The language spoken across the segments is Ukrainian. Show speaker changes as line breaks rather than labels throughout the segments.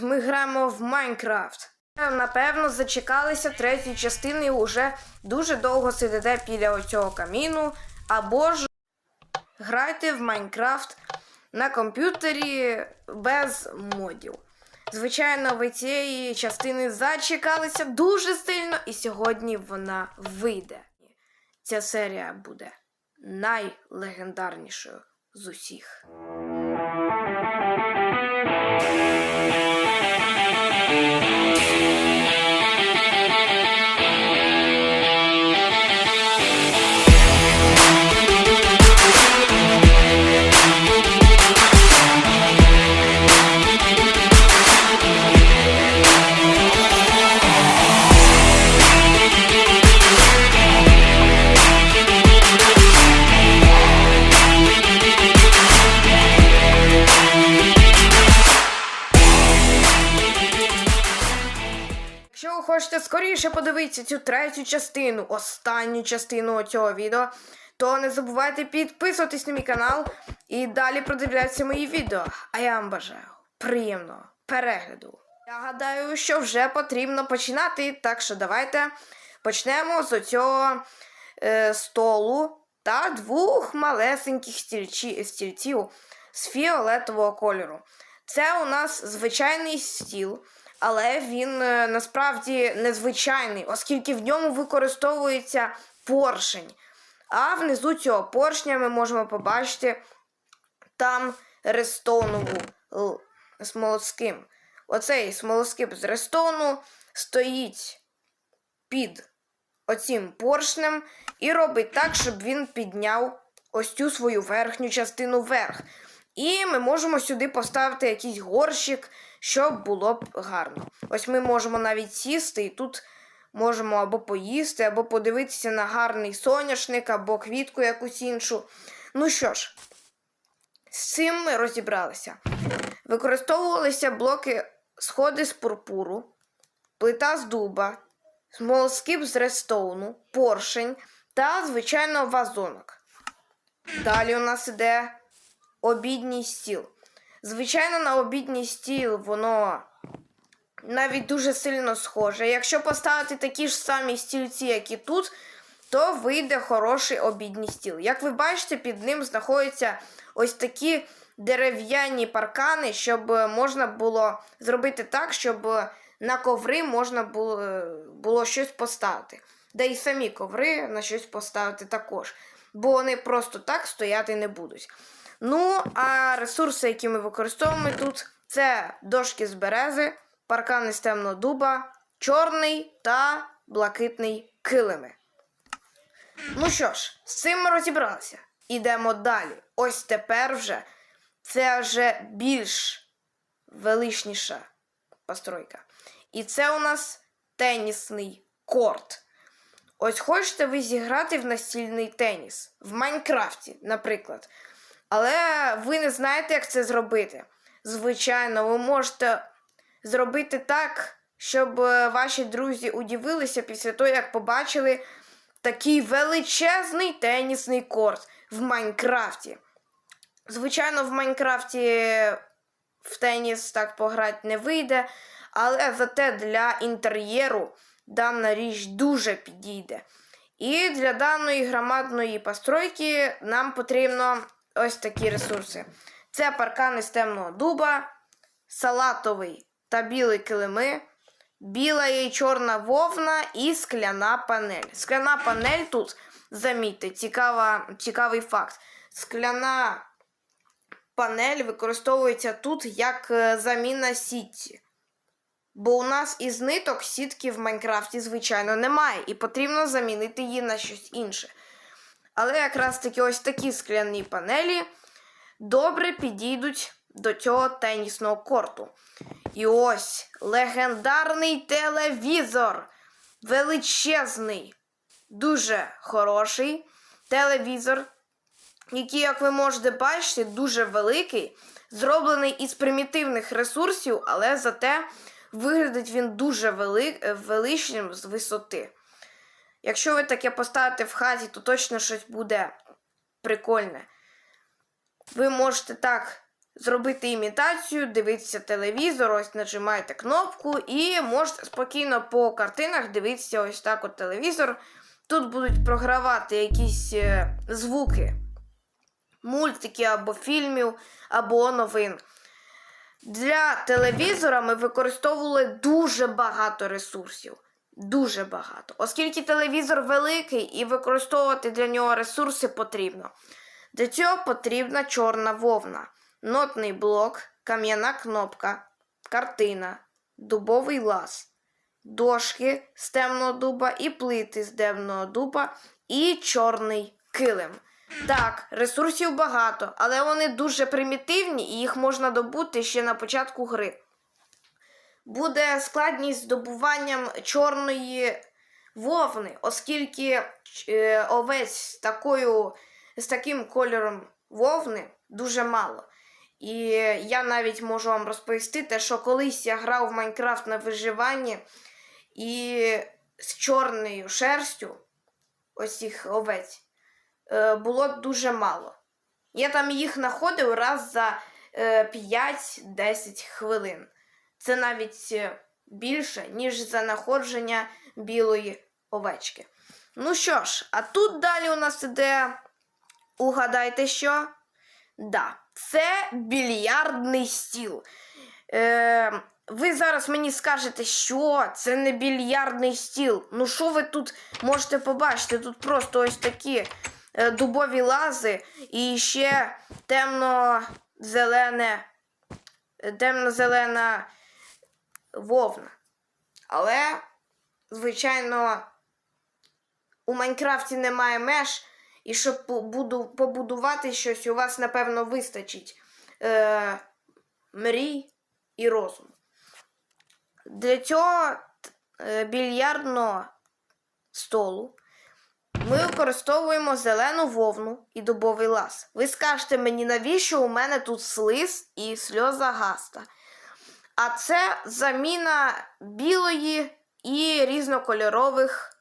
Ми граємо в Майнкрафт. Напевно, зачекалися третьої частини і вже дуже довго сидите біля оцього каміну. Або ж грайте в Майнкрафт на комп'ютері без модів. Звичайно, ви цієї частини зачекалися дуже сильно, і сьогодні вона вийде. Ця серія буде найлегендарнішою з усіх. Скоріше подивитися цю третю частину, останню частину цього відео, то не забувайте підписуватись на мій канал і далі продивлятися мої відео. А я вам бажаю приємного перегляду. Я гадаю, що вже потрібно починати, так що давайте почнемо з цього е, столу та двох малесеньких стільчі, стільців з фіолетового кольору. Це у нас звичайний стіл, але він е, насправді незвичайний, оскільки в ньому використовується поршень. А внизу цього поршня ми можемо побачити там рестонову смолоским. Оцей смолоскип з рестону стоїть під оцім поршнем і робить так, щоб він підняв ось цю свою верхню частину вверх. І ми можемо сюди поставити якийсь горщик, щоб було б гарно. Ось ми можемо навіть сісти і тут можемо або поїсти, або подивитися на гарний соняшник, або квітку якусь іншу. Ну що ж, з цим ми розібралися. Використовувалися блоки сходи з пурпуру, плита з дуба, смолоскип з рестоуну, поршень та, звичайно, вазонок. Далі у нас іде обідній стіл. Звичайно, на обідній стіл воно навіть дуже сильно схоже. Якщо поставити такі ж самі стільці, як і тут, то вийде хороший обідній стіл. Як ви бачите, під ним знаходяться ось такі дерев'яні паркани, щоб е, можна було зробити так, щоб е, на коври можна було, е, було щось поставити. Да і самі коври на щось поставити також. Бо вони просто так стояти не будуть. Ну, а ресурси, які ми використовуємо тут, це дошки з берези, паркани з темного дуба, чорний та блакитний килими. Ну що ж, з цим ми розібралися. Ідемо далі. Ось тепер вже це вже більш величніша постройка. І це у нас тенісний корт. Ось хочете ви зіграти в настільний теніс в Майнкрафті, наприклад. Але ви не знаєте, як це зробити. Звичайно, ви можете зробити так, щоб е, ваші друзі удивилися після того, як побачили такий величезний тенісний корт в Майнкрафті. Звичайно, в Майнкрафті в теніс так пограти не вийде, але зате для інтер'єру дана річ дуже підійде. І для даної громадної постройки нам потрібно ось такі ресурси. Це паркани з темного дуба, салатовий та білий килими, біла і чорна вовна і скляна панель. Скляна панель тут, замітьте, цікава, цікавий факт. Скляна панель використовується тут як е, заміна сітці. Бо у нас із ниток сітки в Майнкрафті, звичайно, немає, і потрібно замінити її на щось інше. Але якраз таки ось такі скляні панелі добре підійдуть до цього тенісного корту. І ось легендарний телевізор. Величезний, дуже хороший телевізор, який, як ви можете бачити, дуже великий, зроблений із примітивних ресурсів, але зате виглядить він дуже вели... величним з висоти. Якщо ви таке поставите в хаті, то точно щось буде прикольне. Ви можете так зробити імітацію, дивитися телевізор, ось нажимаєте кнопку і можете спокійно по картинах дивитися ось так от телевізор. Тут будуть програвати якісь е, звуки, мультики або фільмів, або новин. Для телевізора ми використовували дуже багато ресурсів. Дуже багато. Оскільки телевізор великий і використовувати для нього ресурси потрібно. Для цього потрібна чорна вовна, нотний блок, кам'яна кнопка, картина, дубовий лаз, дошки з темного дуба і плити з темного дуба і чорний килим. Так, ресурсів багато, але вони дуже примітивні і їх можна добути ще на початку гри. Буде складність здобуванням чорної вовни, оскільки е, овець з, такою, з таким кольором вовни дуже мало. І я навіть можу вам розповісти те, що колись я грав в Майнкрафт на виживанні і з чорною шерстю ось цих овець е, було дуже мало. Я там їх знаходив раз за е, 5-10 хвилин. Це навіть е, більше, ніж за знаходження білої овечки. Ну що ж, а тут далі у нас іде. Угадайте що? Да, це більярдний стіл. Е, ви зараз мені скажете, що це не більярдний стіл. Ну, що ви тут можете побачити? Тут просто ось такі е, дубові лази і ще темно-зелене, темно-зелена вовна. Але, звичайно, у Майнкрафті немає меж, і щоб побудувати щось, у вас, напевно, вистачить е, мрій і розуму. Для цього е, більярдного столу ми використовуємо зелену вовну і дубовий лаз. Ви скажете мені, навіщо у мене тут слиз і сльоза гаста? А це заміна білої і різнокольорових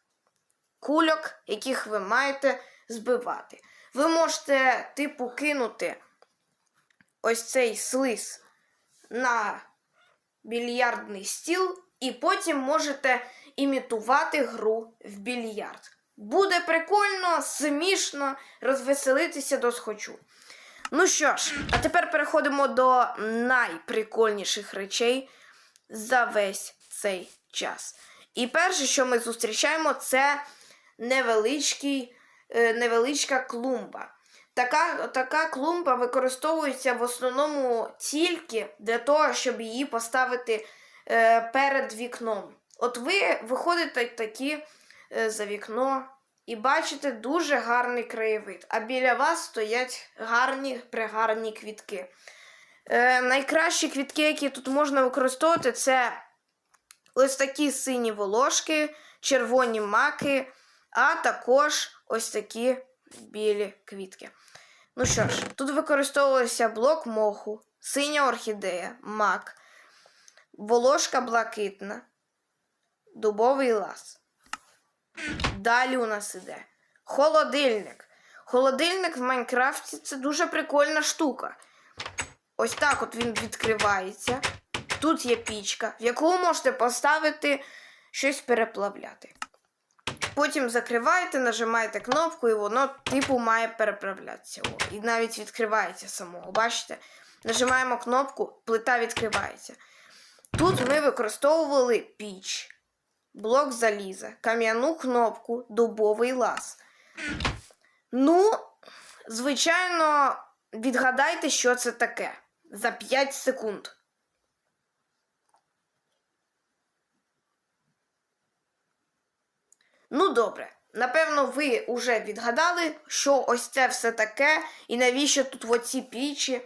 кульок, яких ви маєте збивати. Ви можете, типу, кинути ось цей слиз на більярдний стіл, і потім можете імітувати гру в більярд. Буде прикольно, смішно, розвеселитися до схочу. Ну що ж, а тепер переходимо до найприкольніших речей за весь цей час. І перше, що ми зустрічаємо, це невеличкий, е, невеличка клумба. Така, така клумба використовується в основному тільки для того, щоб її поставити е, перед вікном. От ви виходите такі е, за вікно і бачите дуже гарний краєвид, а біля вас стоять гарні пригарні квітки. Е, найкращі квітки, які тут можна використовувати, це ось такі сині волошки, червоні маки, а також ось такі білі квітки. Ну що ж, тут використовувався блок моху, синя орхідея, мак, волошка блакитна, дубовий лаз. Далі у нас іде холодильник. Холодильник в Майнкрафті це дуже прикольна штука. Ось так от він відкривається. Тут є пічка, в яку можете поставити щось переплавляти. Потім закриваєте, нажимаєте кнопку, і воно типу має переправлятися. О, і навіть відкривається самого. Бачите? Нажимаємо кнопку, плита відкривається. Тут ми використовували піч, блок заліза, кам'яну кнопку, дубовий лаз. Ну, звичайно, відгадайте, що це таке за 5 секунд. Ну, добре. Напевно, ви вже відгадали, що ось це все таке, і навіщо тут оці пічі.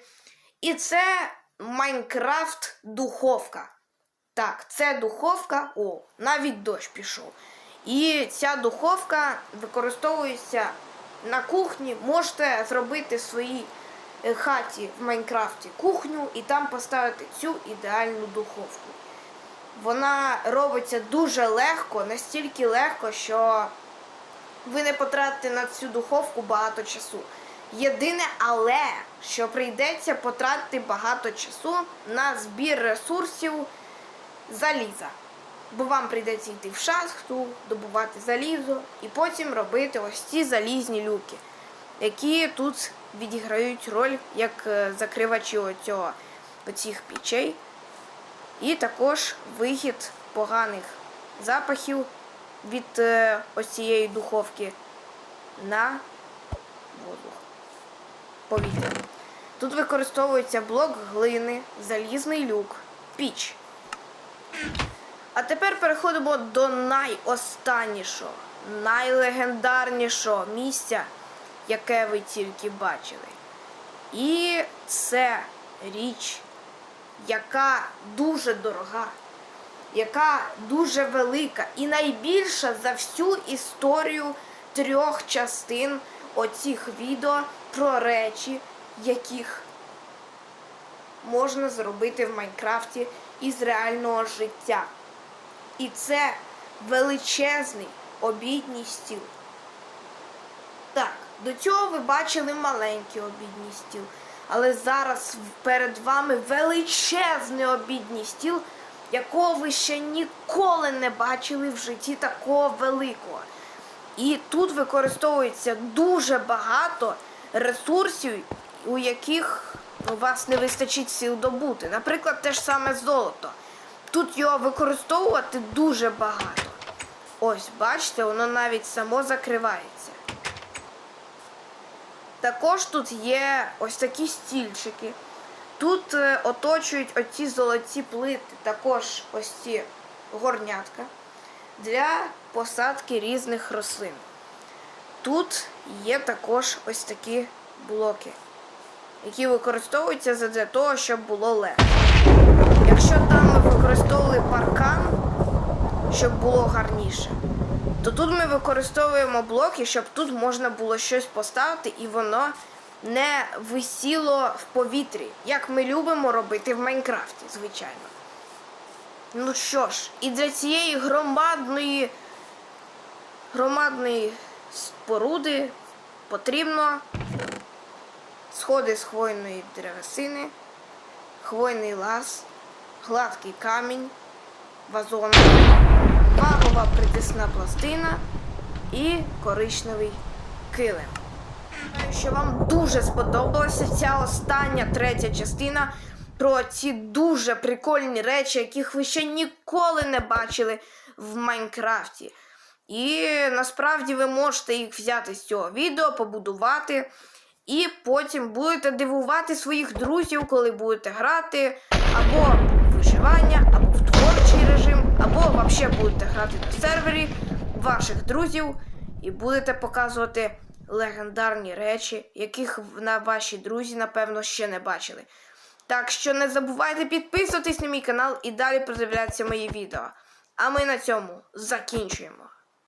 І це Майнкрафт духовка. Так, це духовка. О, навіть дощ пішов. І ця духовка використовується на кухні. Можете зробити в своїй е, хаті в Майнкрафті кухню і там поставити цю ідеальну духовку. Вона робиться дуже легко, настільки легко, що ви не потратите на цю духовку багато часу. Єдине, але що прийдеться потратити багато часу на збір ресурсів заліза. Бо вам прийдеться йти в шахту, добувати залізо і потім робити ось ці залізні люки, які тут відіграють роль як е, закривачі оцього, оцих пічей. І також вихід поганих запахів від е, ось цієї духовки на воздух. Повітря. Тут використовується блок глини, залізний люк, піч. А тепер переходимо до найостаннішого, найлегендарнішого місця, яке ви тільки бачили. І це річ, яка дуже дорога, яка дуже велика і найбільша за всю історію трьох частин оцих відео про речі, яких можна зробити в Майнкрафті із реального життя. І це величезний обідній стіл. Так, до цього ви бачили маленький обідній стіл. Але зараз перед вами величезний обідній стіл, якого ви ще ніколи не бачили в житті такого великого. І тут використовується дуже багато ресурсів, у яких у вас не вистачить сил добути. Наприклад, те ж саме золото. Тут його використовувати дуже багато. Ось, бачите, воно навіть само закривається. Також тут є ось такі стільчики. Тут е, оточують оці золоті плити, також ось ці горнятка для посадки різних рослин. Тут є також ось такі блоки, які використовуються для того, щоб було легше. Якщо там використовували паркан, щоб було гарніше, то тут ми використовуємо блоки, щоб тут можна було щось поставити і воно не висіло в повітрі, як ми любимо робити в Майнкрафті, звичайно. Ну що ж, і для цієї громадної громадної споруди потрібно сходи з хвойної древесини, хвойний лаз, гладкий камінь, вазон, вагова притисна пластина і коричневий килим. Що вам дуже сподобалася ця остання третя частина про ці дуже прикольні речі, яких ви ще ніколи не бачили в Майнкрафті. І насправді ви можете їх взяти з цього відео, побудувати, і потім будете дивувати своїх друзів, коли будете грати або в або в творчий режим, або взагалі будете грати на сервері ваших друзів і будете показувати легендарні речі, яких на ваші друзі, напевно, ще не бачили. Так що не забувайте підписуватись на мій канал і далі продивлятися мої відео. А ми на цьому закінчуємо.